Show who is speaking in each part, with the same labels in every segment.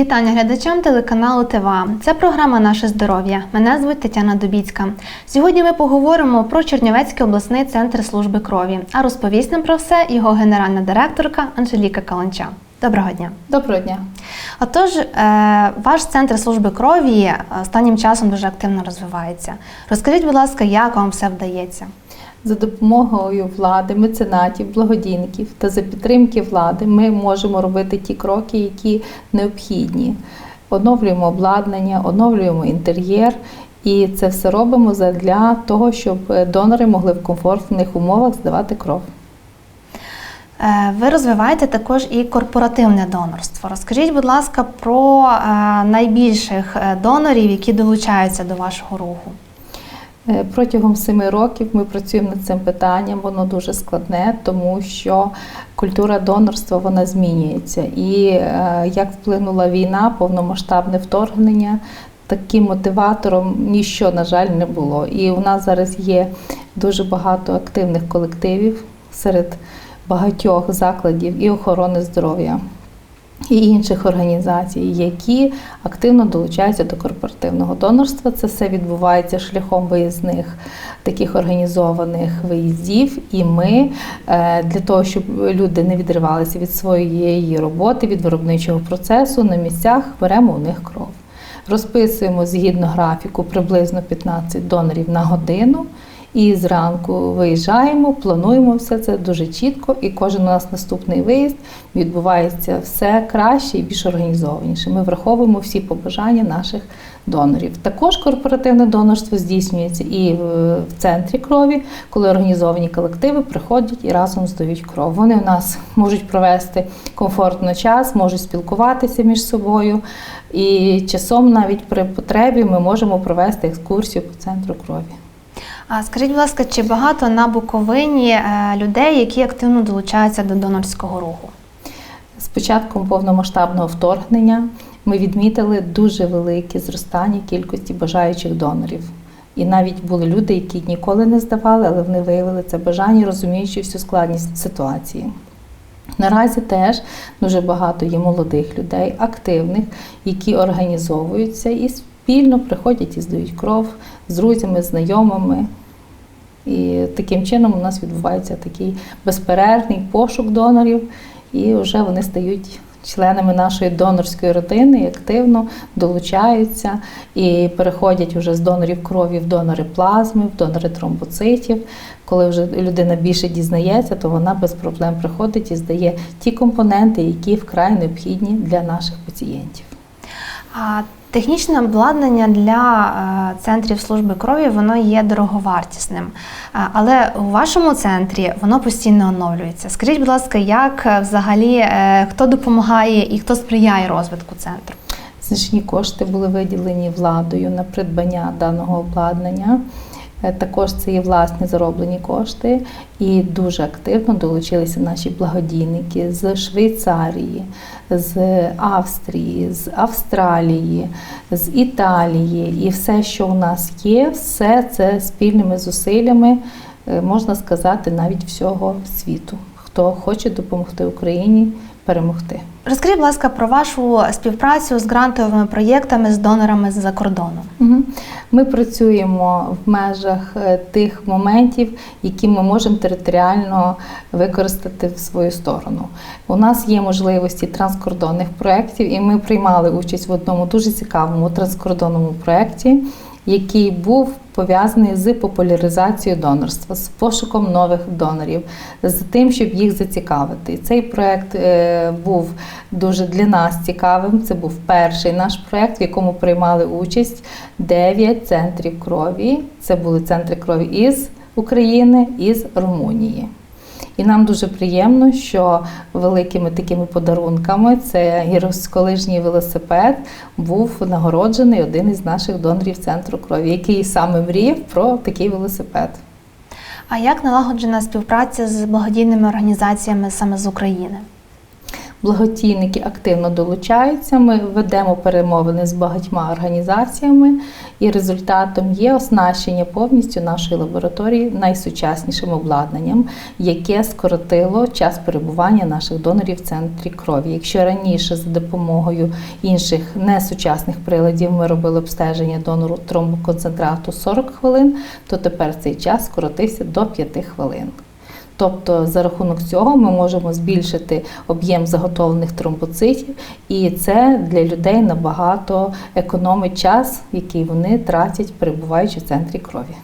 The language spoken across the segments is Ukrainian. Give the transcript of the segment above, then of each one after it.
Speaker 1: Вітання глядачам телеканалу ТВА. Це програма Наше здоров'я. Мене звуть Тетяна Дубіцька. Сьогодні ми поговоримо про Чернівецький обласний центр служби крові. А розповість нам про все його генеральна директорка Анжеліка Каланча. Доброго дня.
Speaker 2: Доброго дня.
Speaker 1: Отож, е, ваш центр служби крові е, останнім часом дуже активно розвивається. Розкажіть, будь ласка, як вам все вдається?
Speaker 2: За допомогою влади, меценатів, благодійників та за підтримки влади ми можемо робити ті кроки, які необхідні. Оновлюємо обладнання, оновлюємо інтер'єр, і це все робимо для того, щоб донори могли в комфортних умовах здавати кров.
Speaker 1: Е, Ви розвиваєте також і корпоративне донорство. Розкажіть, будь ласка, про е, найбільших е, донорів, які долучаються до вашого руху.
Speaker 2: Е, Протягом семи років ми працюємо над цим питанням. Воно дуже складне, тому що культура донорства вона змінюється. І е, як вплинула війна, повномасштабне вторгнення, таким мотиватором ніщо, на жаль, не було. І у нас зараз є дуже багато активних колективів серед багатьох закладів і охорони здоров'я. І інших організацій, які активно долучаються до корпоративного донорства. Це все відбувається шляхом виїзних таких організованих виїздів. І ми е, для того, щоб люди не відривалися від своєї роботи, від виробничого процесу, на місцях беремо у них кров. Розписуємо згідно графіку приблизно 15 донорів на годину. І зранку виїжджаємо, плануємо все це дуже чітко, і кожен у нас наступний виїзд відбувається все краще і більш організованіше. Ми враховуємо всі побажання наших донорів. Також корпоративне донорство здійснюється і в центрі крові, коли організовані колективи приходять і разом здають кров. Вони у нас можуть провести комфортно час, можуть спілкуватися між собою, і часом навіть при потребі ми можемо провести екскурсію по центру крові.
Speaker 1: А скажіть, будь ласка, чи багато на Буковині е, людей, які активно долучаються до донорського руху?
Speaker 2: З початком повномасштабного вторгнення ми відмітили дуже велике зростання кількості бажаючих донорів. І навіть були люди, які ніколи не здавали, але вони виявили це бажання, розуміючи всю складність ситуації. Наразі теж дуже багато є молодих людей, активних, які організовуються і спільно приходять і здають кров з друзями, знайомими. І таким чином у нас відбувається такий безперервний пошук донорів, і вже вони стають членами нашої донорської родини активно долучаються і переходять вже з донорів крові в донори плазми, в донори тромбоцитів. Коли вже людина більше дізнається, то вона без проблем приходить і здає ті компоненти, які вкрай необхідні для наших пацієнтів.
Speaker 1: А технічне обладнання для е, центрів служби крові воно є дороговартісним. Е, Але у вашому центрі воно постійно оновлюється. Скажіть, будь ласка, як е, взагалі хто допомагає і хто сприяє розвитку центру?
Speaker 2: Значні кошти були виділені владою на придбання даного обладнання. Е, Також це є власні зароблені кошти, і дуже активно долучилися наші благодійники з Швейцарії, з Австрії, з Австралії, з Італії. І все, що у нас є, все це спільними зусиллями, е, можна сказати, навіть всього світу, хто хоче допомогти Україні перемогти.
Speaker 1: Розкажіть, будь ласка, про вашу співпрацю з грантовими проєктами з донорами з-за кордону.
Speaker 2: Ми працюємо в межах е, тих моментів, які ми можемо територіально використати в свою сторону. У нас є можливості транскордонних проєктів, і ми приймали участь в одному дуже цікавому транскордонному проєкті, який був пов'язаний з популяризацією донорства, з пошуком нових донорів, з тим, щоб їх зацікавити. Цей проєкт е, був дуже для нас цікавим. Це був перший наш проєкт, в якому приймали участь 9 центрів крові. Це були центри крові із України і з Румунії. І нам дуже приємно, що великими такими подарунками це гірськолижній велосипед був нагороджений один із наших донорів центру крові, який саме мріяв про такий велосипед.
Speaker 1: А як налагоджена співпраця з благодійними організаціями саме з України?
Speaker 2: Благодійники активно долучаються. Ми ведемо перемовини з багатьма організаціями, і результатом є оснащення повністю нашої лабораторії найсучаснішим обладнанням, яке скоротило час перебування наших донорів в центрі крові. Якщо раніше за допомогою інших несучасних приладів ми робили обстеження донору тромбоконцентрату 40 хвилин, то тепер цей час скоротився до 5 хвилин. Тобто за рахунок цього ми можемо збільшити об'єм заготовлених тромбоцитів, і це для людей набагато економить час, який вони тратять, перебуваючи в центрі крові.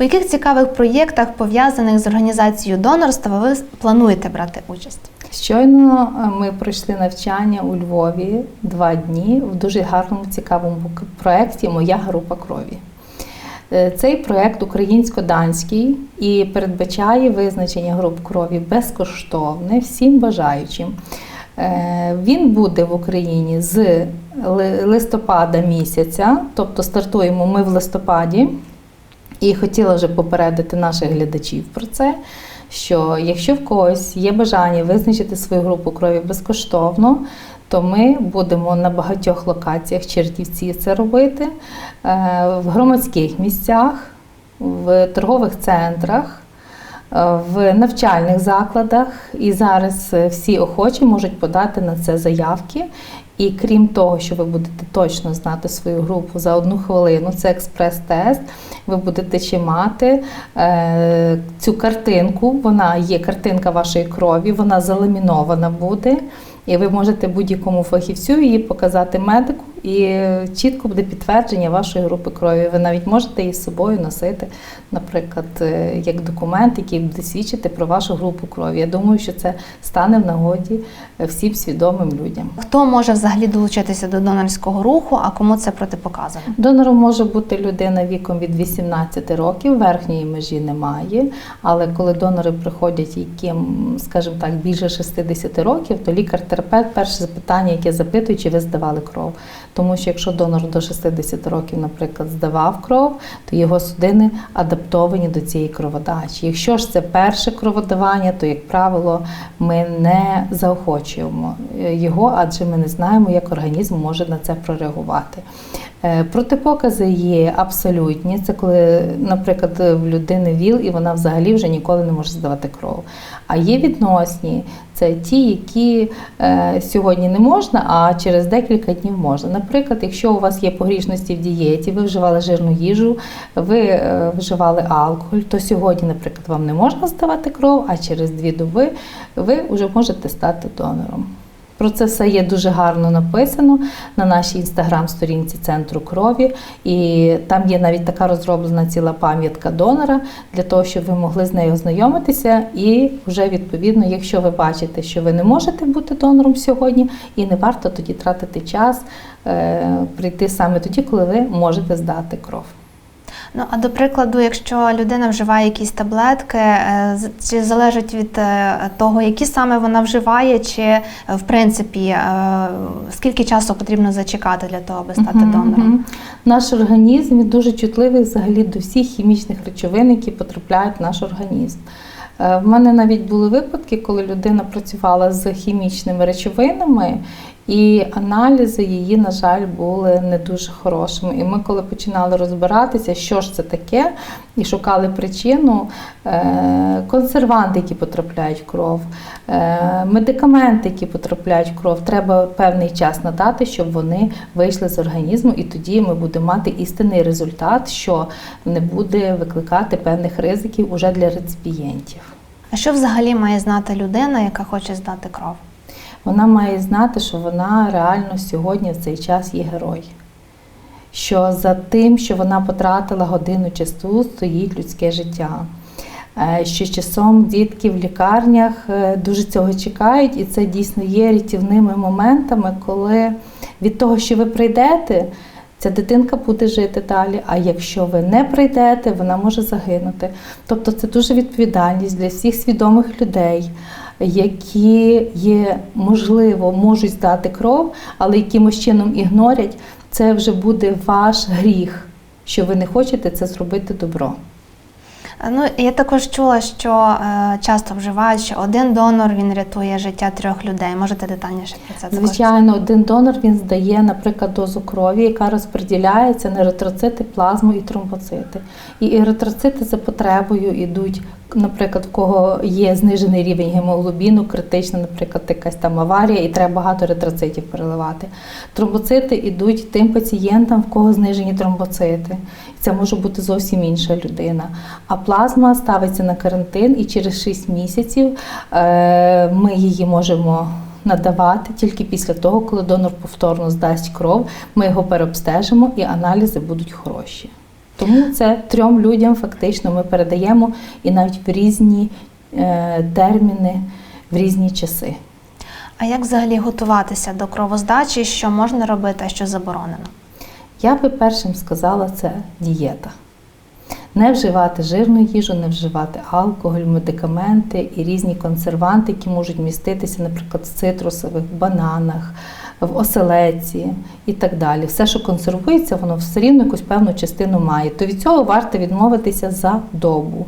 Speaker 1: У яких цікавих проєктах, пов'язаних з організацією донорства, ви плануєте брати участь?
Speaker 2: Щойно е, ми пройшли навчання у Львові два дні в дуже гарному цікавому проєкті Моя група крові. Е, Цей проєкт українсько-данський і передбачає визначення груп крові безкоштовне всім бажаючим. Е, Він буде в Україні з листопада місяця, тобто стартуємо ми в листопаді. І хотіла вже попередити наших глядачів про це, що якщо в когось є бажання визначити свою групу крові безкоштовно, то ми будемо на багатьох локаціях Чернівці це робити, е, в громадських місцях, в торгових центрах, е, в навчальних закладах. І зараз е, всі охочі можуть подати на це заявки. І крім того, що ви будете точно знати свою групу за одну хвилину, це експрес-тест. Ви будете ще мати е, цю картинку. Вона є картинка вашої крові, вона заламінована буде. І ви можете будь-якому фахівцю її показати медику, і чітко буде підтвердження вашої групи крові. Ви навіть можете її з собою носити, наприклад, е, як документ, який буде свідчити про вашу групу крові. Я думаю, що це стане в нагоді е, всім свідомим людям.
Speaker 1: Хто може взагалі долучитися до донорського руху, а кому це протипоказано?
Speaker 2: Донором може бути людина віком від 18 років, верхньої межі немає. Але коли донори приходять, яким, скажімо так, більше 60 років, то лікар-терапевт перше запитання, яке запитує, чи ви здавали кров. Тому що якщо донор до 60 років, наприклад, здавав кров, то його судини адаптовані до цієї кроводачі. Якщо ж це перше кроводавання, то, як правило, ми не заохочуємо е, його, адже ми не знаємо, як організм може на це прореагувати. Е, Протипокази є абсолютні. Це коли, наприклад, в людини ВІЛ і вона взагалі вже ніколи не може здавати кров. А є відносні, це ті, які е, сьогодні не можна, а через декілька днів можна. Наприклад, якщо у вас є погрішності в дієті, ви вживали жирну їжу, ви е, вживали алкоголь, то сьогодні, наприклад, вам не можна здавати кров, а через дві доби ви вже можете стати донором. Про це все є дуже гарно написано на нашій інстаграм-сторінці Центру крові. І там є навіть така розроблена ціла пам'ятка донора для того, щоб ви могли з нею ознайомитися. І вже відповідно, якщо ви бачите, що ви не можете бути донором сьогодні, і не варто тоді тратити час е, прийти саме тоді, коли ви можете здати кров.
Speaker 1: Ну а до прикладу, якщо людина вживає якісь таблетки, е, чи залежить від е, того, які саме вона вживає, чи е, в принципі скільки часу потрібно зачекати для того, аби стати
Speaker 2: Мгм,
Speaker 1: донором?
Speaker 2: мгм. Наш організм він дуже чутливий взагалі до всіх хімічних речовин, які потрапляють в наш організм. В мене навіть були випадки, коли людина працювала з хімічними речовинами, і аналізи її, на жаль, були не дуже хорошими. І ми, коли починали розбиратися, що ж це таке, і шукали причину, е, консерванти, які потрапляють в кров, е, медикаменти, які потрапляють в кров, треба певний час надати, щоб вони вийшли з організму, і тоді ми будемо мати істинний результат, що не буде викликати певних ризиків уже для реципієнтів.
Speaker 1: А що взагалі має знати людина, яка хоче здати кров?
Speaker 2: Вона має знати, що вона реально сьогодні в цей час є герой. Що за тим, що вона потратила годину часу, стоїть людське життя. Е, Що часом дітки в лікарнях е, дуже цього чекають, і це дійсно є рятівними моментами, коли від того, що ви прийдете, ця дитинка буде жити далі. А якщо ви не прийдете, вона може загинути. Тобто це дуже відповідальність для всіх свідомих людей, які є, можливо, можуть здати кров, але якимось чином ігнорять, це вже буде ваш гріх, що ви не хочете це зробити добро.
Speaker 1: Ну, я також чула, що е, часто вживають, що один донор він рятує життя трьох людей. Можете детальніше про це?
Speaker 2: Звичайно, один донор він здає, наприклад, дозу крові, яка розподіляється на еритроцити, плазму і тромбоцити. І еритроцити за потребою йдуть, наприклад, в кого є знижений рівень гемоглобіну, критична, наприклад, якась там аварія, і треба багато еритроцитів переливати. Тромбоцити йдуть тим пацієнтам, в кого знижені тромбоцити. Це може бути зовсім інша людина. А плазма ставиться на карантин, і через 6 місяців е, ми її можемо надавати тільки після того, коли донор повторно здасть кров, ми його переобстежимо і аналізи будуть хороші. Тому це трьом людям фактично ми передаємо і навіть в різні е, терміни, в різні часи.
Speaker 1: А як взагалі готуватися до кровоздачі? Що можна робити, а що заборонено?
Speaker 2: Я би першим сказала, це дієта. Не вживати жирну їжу, не вживати алкоголь, медикаменти і різні консерванти, які можуть міститися, наприклад, в цитрусових, бананах, в оселеці і так далі. Все, що консервується, воно все рівно якусь певну частину має. То від цього варто відмовитися за добу.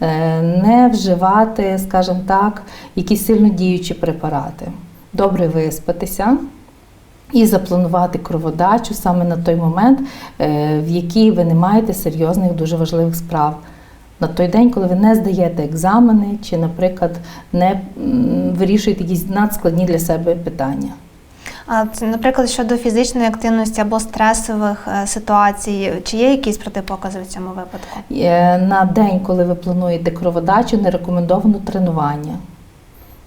Speaker 2: Е, Не вживати, скажімо так, якісь сильно діючі препарати. Добре виспатися і запланувати кроводачу саме на той момент, е, в який ви не маєте серйозних, дуже важливих справ. На той день, коли ви не здаєте екзамени, чи, наприклад, не вирішуєте якісь надскладні для себе питання.
Speaker 1: Це, наприклад, щодо фізичної активності або стресових е, ситуацій, чи є якісь протипокази в цьому випадку?
Speaker 2: На день, коли ви плануєте кроводачу, не рекомендовано тренування.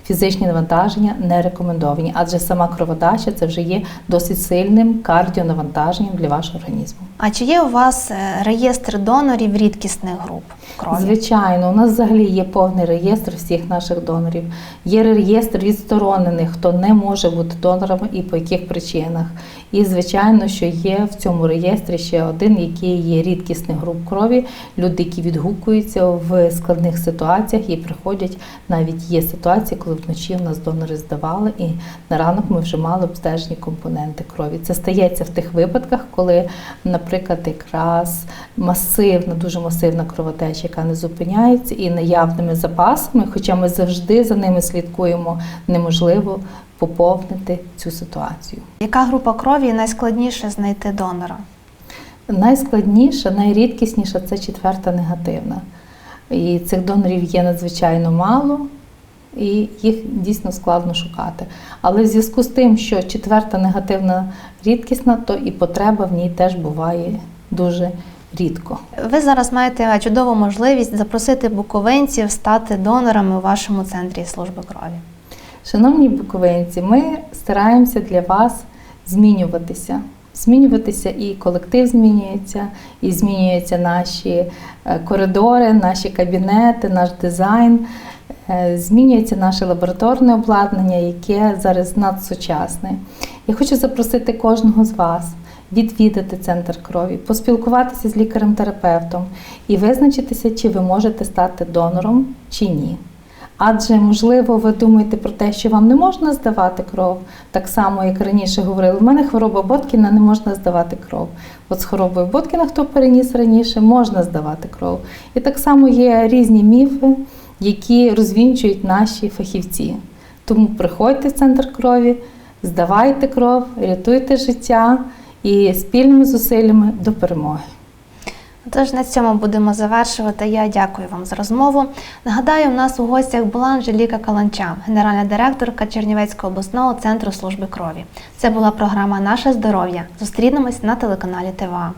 Speaker 2: Фізичні навантаження не рекомендовані, адже сама кроводача це вже є досить сильним кардіонавантаженням для вашого організму.
Speaker 1: А чи є у вас е, реєстр донорів рідкісних груп крові?
Speaker 2: Звичайно, у нас взагалі є повний реєстр всіх наших донорів. Є реєстр відсторонених, хто не може бути донором і по яких причинах. І звичайно, що є в цьому реєстрі ще один, який є рідкісних груп крові. Люди, які відгукуються в складних ситуаціях і приходять. Навіть є ситуації, коли вночі в нас донори здавали, і на ранок ми вже мали обстежені компоненти крові. Це стається в тих випадках, коли, наприклад, якраз масивна, дуже масивна кровотеча, яка не зупиняється, і наявними запасами, хоча ми завжди за ними слідкуємо, неможливо поповнити цю ситуацію.
Speaker 1: Яка група крові найскладніше знайти донора?
Speaker 2: Найскладніша, найрідкісніша це четверта негативна. І цих донорів є надзвичайно мало, і їх дійсно складно шукати. Але в зв'язку з тим, що четверта негативна рідкісна, то і потреба в ній теж буває дуже рідко.
Speaker 1: Ви зараз маєте чудову можливість запросити буковинців стати донорами у вашому центрі служби крові.
Speaker 2: Шановні буковинці, ми стараємося для вас змінюватися. Змінюватися і колектив змінюється, і змінюються наші е, коридори, наші кабінети, наш дизайн. Е, Змінюється наше лабораторне обладнання, яке зараз надсучасне. Я хочу запросити кожного з вас відвідати центр крові, поспілкуватися з лікарем-терапевтом і визначитися, чи ви можете стати донором чи ні. Адже, можливо, ви думаєте про те, що вам не можна здавати кров, так само, як раніше говорили, в мене хвороба Боткіна, не можна здавати кров. От з хворобою Боткіна, хто переніс раніше, можна здавати кров. І так само є різні міфи, які розвінчують наші фахівці. Тому приходьте в центр крові, здавайте кров, рятуйте життя і спільними зусиллями до перемоги.
Speaker 1: Тож на цьому будемо завершувати. Я дякую вам за розмову. Нагадаю, у нас у гостях була Анжеліка Каланча, генеральна директорка Чернівецького обласного центру служби крові. Це була програма Наше здоров'я. Зустрінемось на телеканалі ТВА.